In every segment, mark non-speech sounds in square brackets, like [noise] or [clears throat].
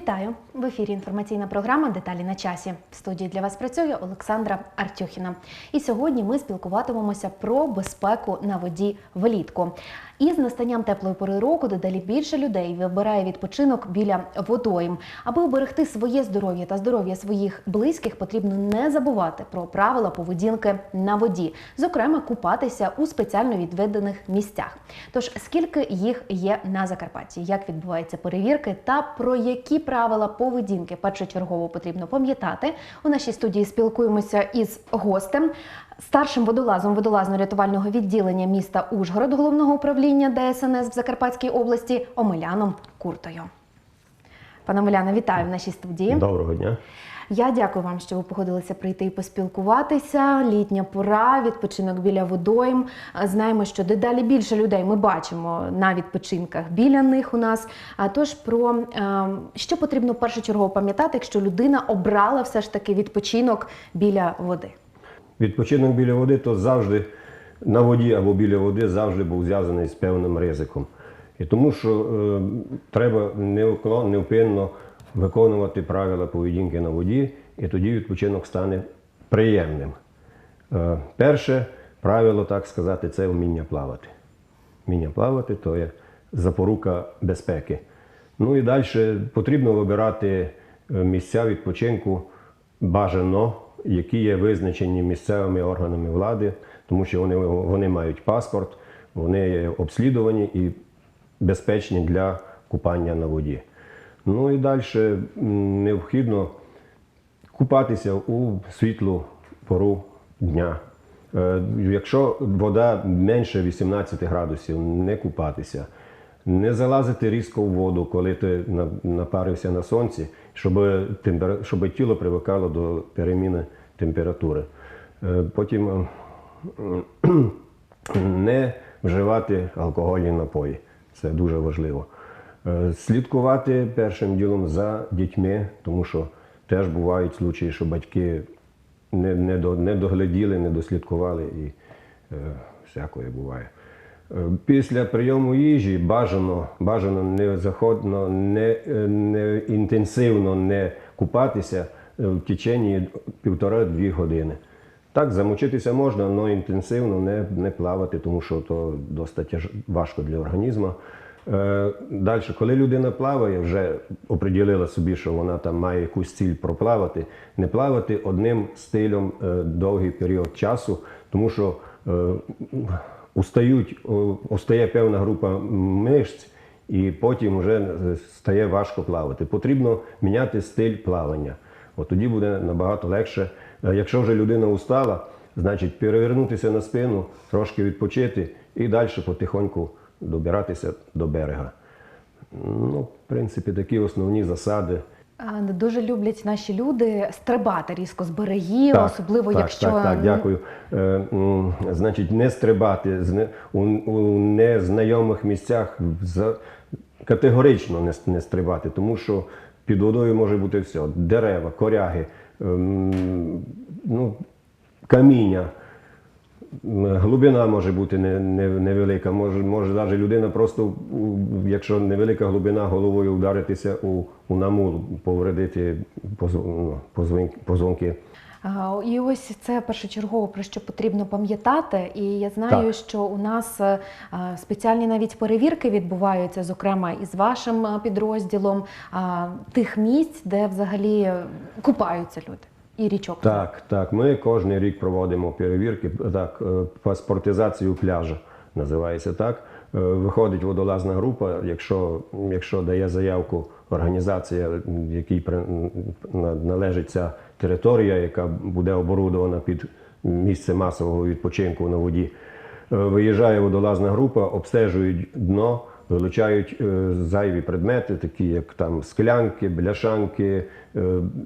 Вітаю в ефірі. Інформаційна програма Деталі на часі. В студії для вас працює Олександра Артюхіна. І сьогодні ми спілкуватимемося про безпеку на воді влітку. І з настанням теплої пори року дедалі більше людей вибирає відпочинок біля водойм. Аби уберегти своє здоров'я та здоров'я своїх близьких, потрібно не забувати про правила поведінки на воді, зокрема купатися у спеціально відведених місцях. Тож скільки їх є на Закарпатті, як відбуваються перевірки та про які правила поведінки першочергово потрібно пам'ятати. У нашій студії спілкуємося із гостем, старшим водолазом водолазно-рятувального відділення міста Ужгород, головного управління ДСНС в Закарпатській області Омеляном Куртою. Пане Омеляне, вітаю в нашій студії. Доброго дня. Я дякую вам, що ви погодилися прийти і поспілкуватися. Літня пора, відпочинок біля водойм. Знаємо, що дедалі більше людей ми бачимо на відпочинках біля них у нас. А тож про е, що потрібно першочергово пам'ятати, якщо людина обрала все ж таки відпочинок біля води. Відпочинок біля води то завжди на воді або біля води завжди був зв'язаний з певним ризиком. І тому що е, треба невпинно виконувати правила поведінки на воді, і тоді відпочинок стане приємним. Е, перше правило, так сказати, це вміння плавати. Вміння плавати то є запорука безпеки. Ну і далі потрібно вибирати е, місця відпочинку бажано, які є визначені місцевими органами влади, тому що вони, вони мають паспорт, вони обслідувані і безпечні для купання на воді. Ну і далі необхідно купатися у світлу пору дня. Е, Якщо вода менше 18 градусів, не купатися, не залазити різко в воду, коли ти напарився на сонці, щоб, щоб тіло привикало до переміни температури. Е, Потім е, не вживати алкогольні напої. Це дуже важливо. Е, Слідкувати першим ділом за дітьми, тому що теж бувають случаї, що батьки не, не, до, не догляділи, не дослідкували і е, всякое буває. Після прийому їжі бажано, бажано не заходно, не, не інтенсивно не купатися в течение півтора-дві години. Так, замочитися можна, але інтенсивно не, не плавати, тому що то досить важко для організму. Е, Далі, коли людина плаває, вже оприділила собі, що вона там має якусь ціль проплавати, не плавати одним стилем е, довгий період часу, тому що е, устають, устає певна група мишць, і потім вже стає важко плавати. Потрібно міняти стиль плавання. От тоді буде набагато легше. Е, Якщо вже людина устала, значить перевернутися на спину, трошки відпочити і далі потихоньку добиратися до берега. Ну, в принципі, такі основні засади. Дуже люблять наші люди стрибати різко з берегів, особливо так, якщо так, так, дякую. Е, значить, не стрибати у, у незнайомих місцях категорично не, не стрибати, тому що під водою може бути все: дерева, коряги, ем, ну, каміння. Глибина може бути не, не, невелика. Може, може навіть людина просто, якщо невелика глибина, головою вдаритися у, у намул, повредити ну, позвонки- І ось це першочергово про що потрібно пам'ятати. І я знаю, Так. що у нас е, спеціальні навіть перевірки відбуваються, зокрема і з вашим е, підрозділом тих місць, де взагалі е, купаються люди і річок. Так, так. Ми кожен рік проводимо перевірки, так, е, паспортизацію пляжу називається так. Е, Виходить водолазна група, якщо, якщо дає заявку організація, якій належить ця територія, яка буде оборудована під місце масового відпочинку на воді. Е, Виїжджає водолазна група, обстежують дно, вилучають е, зайві предмети, такі як там склянки, бляшанки,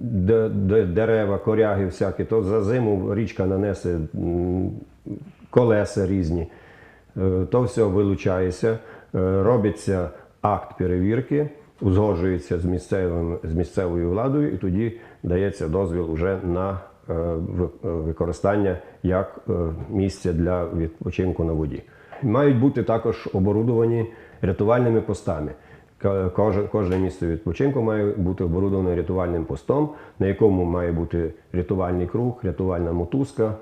де- де- дерева, коряги, всякі. То за зиму річка нанесе колеса різні. Е, То все вилучається, е, робиться акт перевірки, узгоджується з, місцевим, з місцевою владою, і тоді дається дозвіл уже на е, ви- використання як місця для відпочинку на воді. Мають бути також оборудовані рятувальними постами. Кожне, місце відпочинку має бути оборудоване рятувальним постом, на якому має бути рятувальний круг, рятувальна мотузка,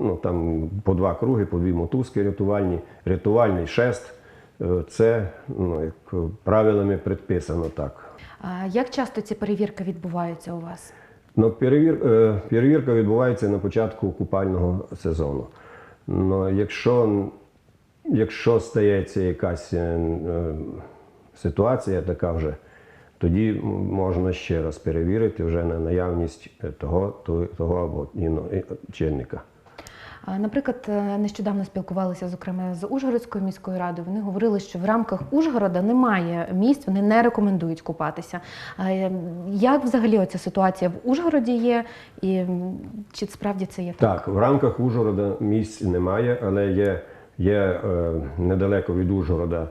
ну, там по два круги, по дві мотузки рятувальні, рятувальний шест. Е, Це ну, як правилами предписано так. А Як часто ці перевірки відбуваються у вас? Ну, перевір, е, перевірка відбувається на початку купального сезону. Ну, якщо, якщо стається якась е, ситуація така вже, тоді можна ще раз перевірити вже на наявність того, того, або чинника. Наприклад, е, нещодавно спілкувалися зокрема з Ужгородською міською радою. Вони говорили, що в рамках Ужгорода немає місць, вони не рекомендують купатися. Е, Як взагалі оця ситуація в Ужгороді є, і чи справді це є так? Так, в рамках Ужгорода місць немає, але є, є е, недалеко від Ужгорода,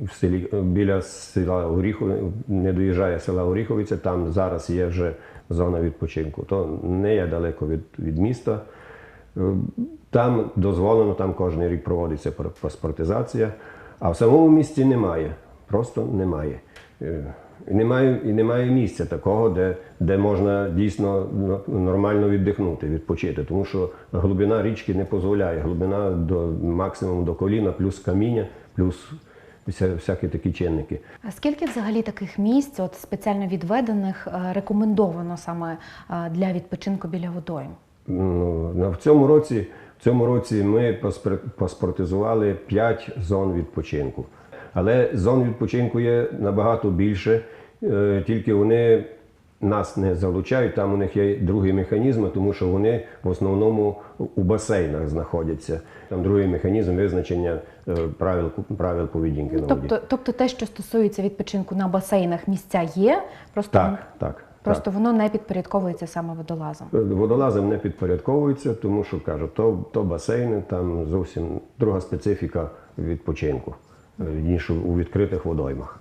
в селі, біля села Оріхове, не доїжджає села Оріховиця, там зараз є вже зона відпочинку. То не є далеко від, від міста. Е, Там дозволено, там кожен рік проводиться паспортизація, а в самому місті немає. Просто немає. Е, І немає, і немає місця такого, де, де можна дійсно нормально віддихнути, відпочити. Тому що глибина річки не дозволяє. Глибина до максимум до коліна, плюс каміння, плюс вся, всякі такі чинники. А скільки взагалі таких місць, от спеціально відведених, е, рекомендовано саме для відпочинку біля водойм? В цьому році, в цьому році ми паспортизували 5 зон відпочинку. Але зон відпочинку є набагато більше, е, тільки вони нас не залучають. Там у них є другі механізми, тому що вони в основному у басейнах знаходяться. Там другий механізм визначення е, правил, правил поведінки на воді. Тобто, тобто те, що стосується відпочинку на басейнах, місця є, просто, Так, так. Просто воно не підпорядковується саме водолазом. Водолазам не підпорядковуються, тому що кажуть, то, то басейни, там зовсім друга специфіка відпочинку, е, ніж у відкритих водоймах.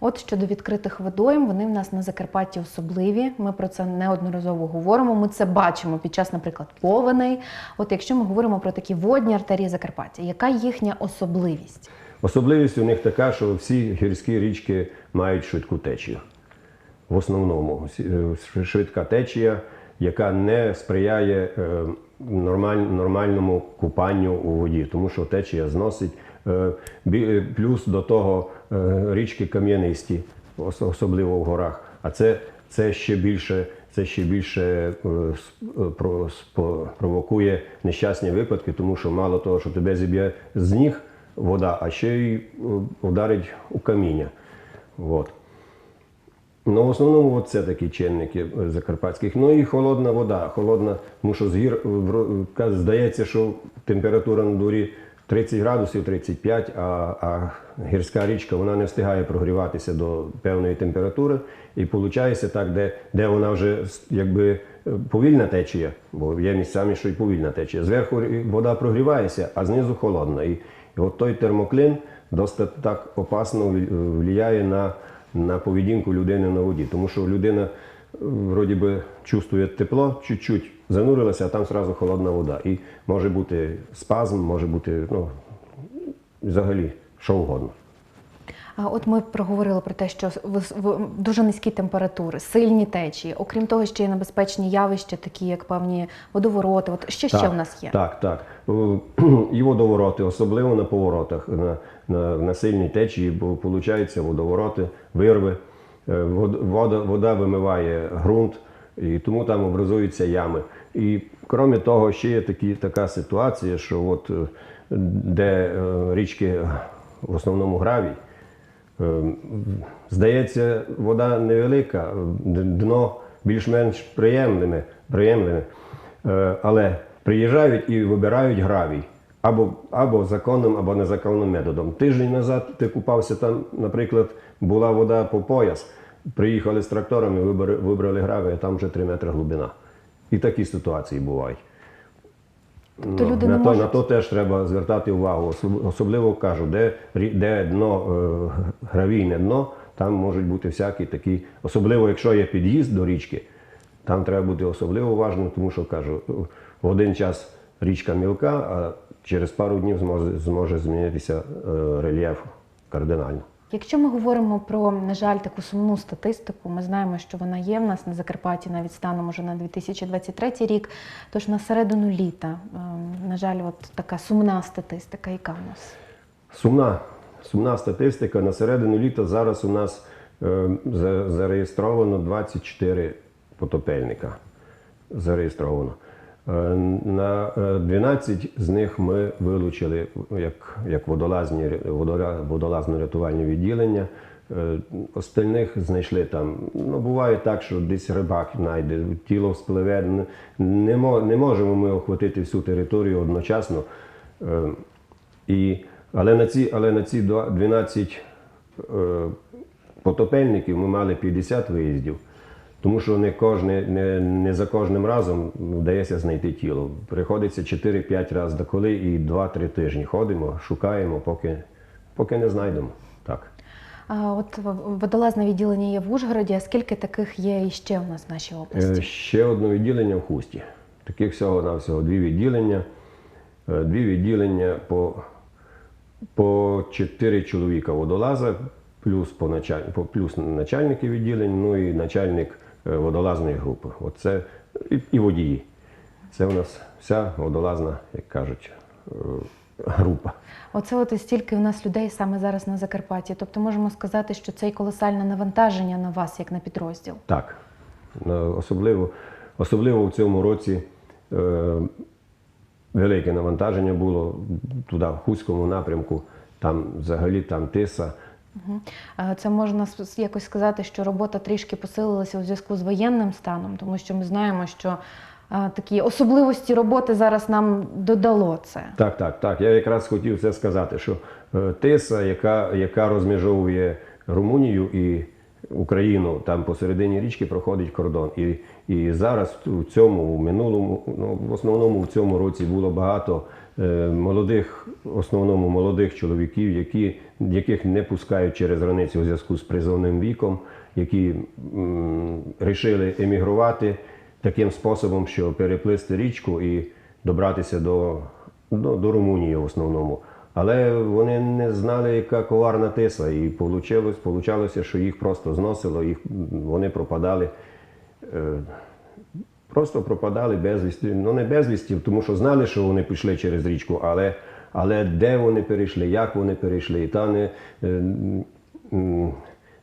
От щодо відкритих водойм, вони в нас на Закарпатті особливі. Ми про це неодноразово говоримо. Ми це бачимо під час, наприклад, повеней. От якщо ми говоримо про такі водні артерії Закарпаття, яка їхня особливість? Особливість у них така, що всі гірські річки мають швидку течію. В основному е, швидка течія, яка не сприяє е, нормальному купанню у воді, тому що течія зносить. Е, Плюс до того річки кам'янисті, особливо в горах. А це, це ще більше, це ще більше провокує нещасні випадки, тому що мало того, що тебе зіб'є з ніг вода, а ще й ударить у каміння. От. Ну, в основному це такі чинники е, закарпатських. Ну і холодна вода. Холодна, тому що з гір е, здається, що температура на дворі 30 градусів, 35, а, а гірська річка вона не встигає прогріватися до певної температури. І виходить так, де, де вона вже якби е, повільна течія, бо є місцями, що й повільна течія. Зверху вода прогрівається, а знизу холодна. І, і от той термоклін досить так опасно влі- на на поведінку людини на воді. Тому що людина е, вроді би чувствує тепло, чуть-чуть занурилася, а там зразу холодна вода. І може бути спазм, може бути ну, взагалі що угодно. А от ми проговорили про те, що дуже низькі температури, сильні течії. Окрім того, ще є небезпечні явища, такі як певні водовороти. От що ще Так, в нас є? Так, так. Е, [clears throat] І водовороти, особливо на поворотах, на, на, сильній течії, бо виходить водовороти, вирви. Е, Вода, вода вимиває ґрунт, і тому там образуються ями. І крім того, ще є такі, така ситуація, що от, е, де е, річки в основному гравій, Здається, вода невелика, дно більш-менш приємними, приємними. Е, але приїжджають і вибирають гравій. Або, або законним, або незаконним методом. Тиждень назад ти купався там, наприклад, була вода по пояс. Приїхали з тракторами, вибрали, вибрали гравій, а там вже 3 метри глибина. І такі ситуації бувають. Тобто Ну, люди на, не то, можуть- на то теж треба звертати увагу. Особливо кажу, де, де дно е, гравійне дно, там можуть бути всякі такі, особливо якщо є під'їзд до річки, там треба бути особливо уважним, тому що кажу, в один час річка мілка, а через пару днів зможе, зможе змінитися е, рельєф кардинально. Якщо ми говоримо про, на жаль, таку сумну статистику, ми знаємо, що вона є в нас на Закарпатті навіть станом уже на 2023 рік. Тож на середину літа, ем, на жаль, от така сумна статистика, яка в нас? Сумна, сумна статистика. На середину літа зараз у нас е, зареєстровано 24 потопельника. Зареєстровано. Е, На е, 12 з них ми вилучили як, як водолазні, водолазно-рятувальні відділення. Е, Остальних знайшли там. Ну, буває так, що десь рибак знайде, тіло спливе. Не- Не, можемо ми охватити всю територію одночасно. Е, І, але, на ці, але на ці два- 12 е, потопельників ми мали 50 виїздів, тому що не, кожне, не, не за кожним разом вдається знайти тіло. Приходиться 4-5 разів доколи і 2-3 тижні ходимо, шукаємо, поки, поки не знайдемо. Так. А от водолазне відділення є в Ужгороді. А скільки таких є іще у нас в нашій Е, області? Ще одне відділення в хусті. Таких всього на всього дві відділення. Е, Дві відділення по, по чотири чоловіка водолаза, плюс, по началь, по- плюс начальники відділень, ну і начальник водолазної групи. Оце, і, і водії. Це у нас вся водолазна, як кажуть, е, група. Оце от і стільки в нас людей саме зараз на Закарпатті. Тобто можемо сказати, що це й колосальне навантаження на вас, як на підрозділ. Так. Е, Особливо, особливо в цьому році е, велике навантаження було туди, в Хуському напрямку, там взагалі там тиса. Е, Це можна якось сказати, що робота трішки посилилася у зв'язку з воєнним станом, тому що ми знаємо, що е, такі особливості роботи зараз нам додало це. Так, так, так. Я якраз хотів це сказати, що е, тиса, яка, яка розмежовує Румунію і Україну, там посередині річки проходить кордон. І, і зараз у цьому, в минулому, ну, в основному в цьому році було багато молодих, в основному молодих чоловіків, які, яких не пускають через границю у зв'язку з призовним віком, які м, рішили емігрувати таким способом, що переплисти річку і добратися до, до, до Румунії в основному. Але вони не знали, яка коварна тиса, і получалося, що їх просто зносило, їх, вони пропадали. Е, просто пропадали безвісті. Ну не безвісті, тому що знали, що вони пішли через річку, але, але де вони перейшли, як вони перейшли, і та не, е,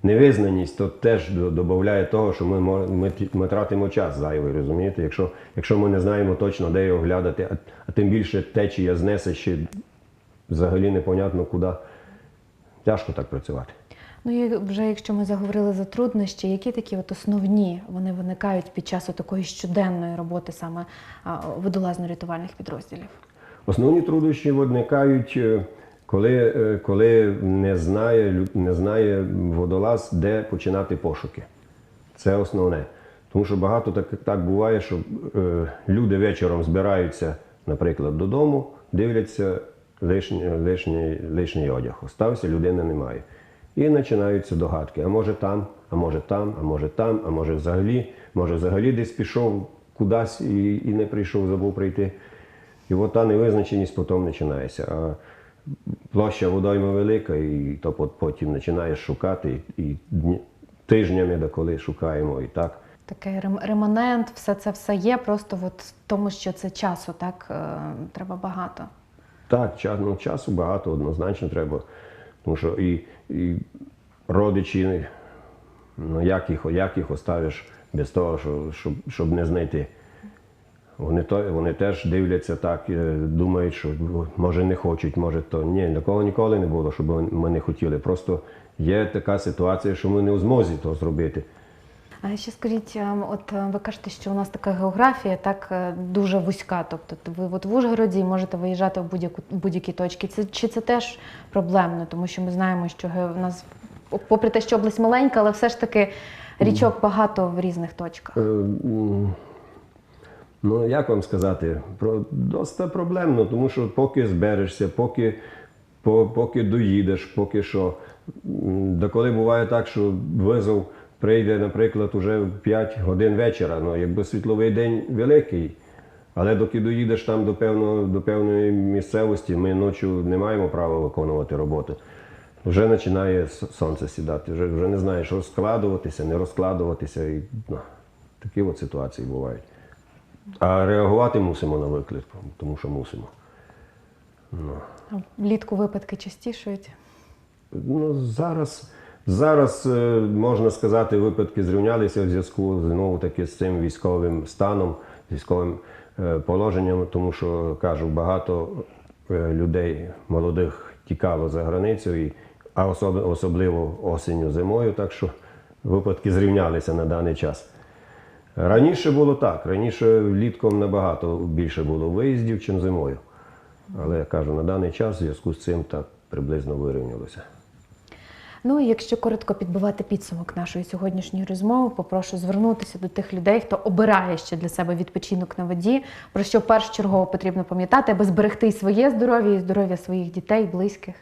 невизнаність то теж додає того, що ми, ми, ми тратимо час зайвий, розумієте? Якщо, якщо ми не знаємо точно, де його глядати, а, а тим більше течія знесе ще взагалі непонятно куди. Тяжко так працювати. Ну і вже якщо ми заговорили за труднощі, які такі от основні вони виникають під час такої щоденної роботи саме водолазно-рятувальних підрозділів? Основні труднощі виникають, е, коли, е, коли не, знає, не знає водолаз, де починати пошуки. Це основне. Тому що багато так, так буває, що е, люди вечором збираються, наприклад, додому, дивляться лишній, лишній, лишній одяг. Остався, людини немає. І починаються догадки. А може там, а може там, а може там, а може взагалі, може взагалі десь пішов кудись і, і не прийшов, забув прийти. І от та невизначеність потім починається. А площа водойми велика, і то потім починаєш шукати, і, тижнями доколи шукаємо і так. Такий рем- реманент, все це все є, просто от в тому, що це часу, так е, треба багато. Так, ну, часу багато однозначно треба. Тому що і, і родичі, ну як їх, як їх оставиш без того, що, щоб, щоб не знайти. Вони, то, вони теж дивляться так, е, думають, що ну, може не хочуть, може то. Ні, такого ніколи не було, щоб ми не хотіли. Просто є така ситуація, що ми не в змозі того зробити. А ще скажіть, е, от е, ви кажете, що у нас така географія так дуже вузька. Тобто ви от в Ужгороді можете виїжджати в будь-яку будь-які точки. Це чи це теж проблемно, тому що ми знаємо, що у нас, попри те, що область маленька, але все ж таки річок багато в різних точках. Ну, як вам сказати, про доста проблемно, тому що поки зберешся, поки, по, поки доїдеш, поки що. Доколи буває так, що визов прийде, наприклад, уже в 5 годин вечора. Ну, якби світловий день великий, але доки доїдеш там до, певного, до певної місцевості, ми ночі не маємо права виконувати роботу. вже починає сонце сідати, вже, вже не знаєш розкладуватися, не розкладуватися. І, ну, такі от ситуації бувають. А реагувати мусимо на виклик, тому що мусимо. А Влітку випадки частішують. Ну, зараз, зараз е, можна сказати, випадки зрівнялися в зв'язку знову таки з цим військовим станом, військовим е, положенням, тому що кажу, багато е, людей молодих тікало за границю, і, а особ- особливо осінню зимою, так що випадки зрівнялися на даний час. Раніше було так. Раніше влітком набагато більше було виїздів, ніж зимою. Але я кажу, на даний час в зв'язку з цим так приблизно вирівнялося. Ну і якщо коротко підбивати підсумок нашої сьогоднішньої розмови, попрошу звернутися до тих людей, хто обирає ще для себе відпочинок на воді, про що першочергово потрібно пам'ятати, аби зберегти і своє здоров'я, і здоров'я своїх дітей, близьких.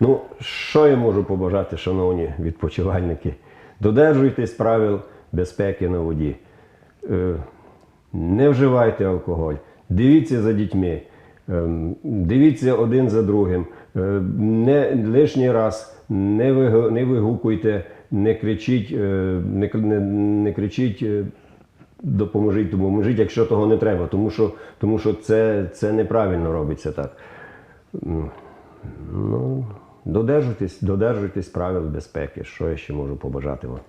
Ну, що я можу побажати, шановні відпочивальники? Додержуйтесь правил безпеки на воді. Е, Не вживайте алкоголь, дивіться за дітьми, ем, дивіться один за другим. Е, Не лишній раз не, не вигукуйте, не кричіть, е, не, не, не кричіть. Допоможіть, допоможіть, якщо того не треба, тому що, тому що це, це неправильно робиться так. Ну, додержуйтесь, додержуйтесь правил безпеки. Що я ще можу побажати вам?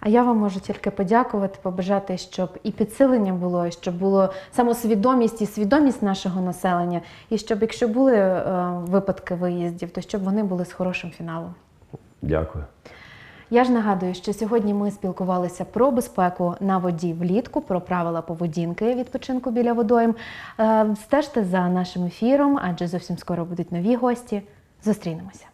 А я вам можу тільки подякувати, побажати, щоб і підсилення було, і щоб було самосвідомість і свідомість нашого населення, і щоб, якщо були е, випадки виїздів, то щоб вони були з хорошим фіналом. Дякую. Я ж нагадую, що сьогодні ми спілкувалися про безпеку на воді влітку, про правила поведінки відпочинку біля водойм. Е, Стежте за нашим ефіром, адже зовсім скоро будуть нові гості. Зустрінемося.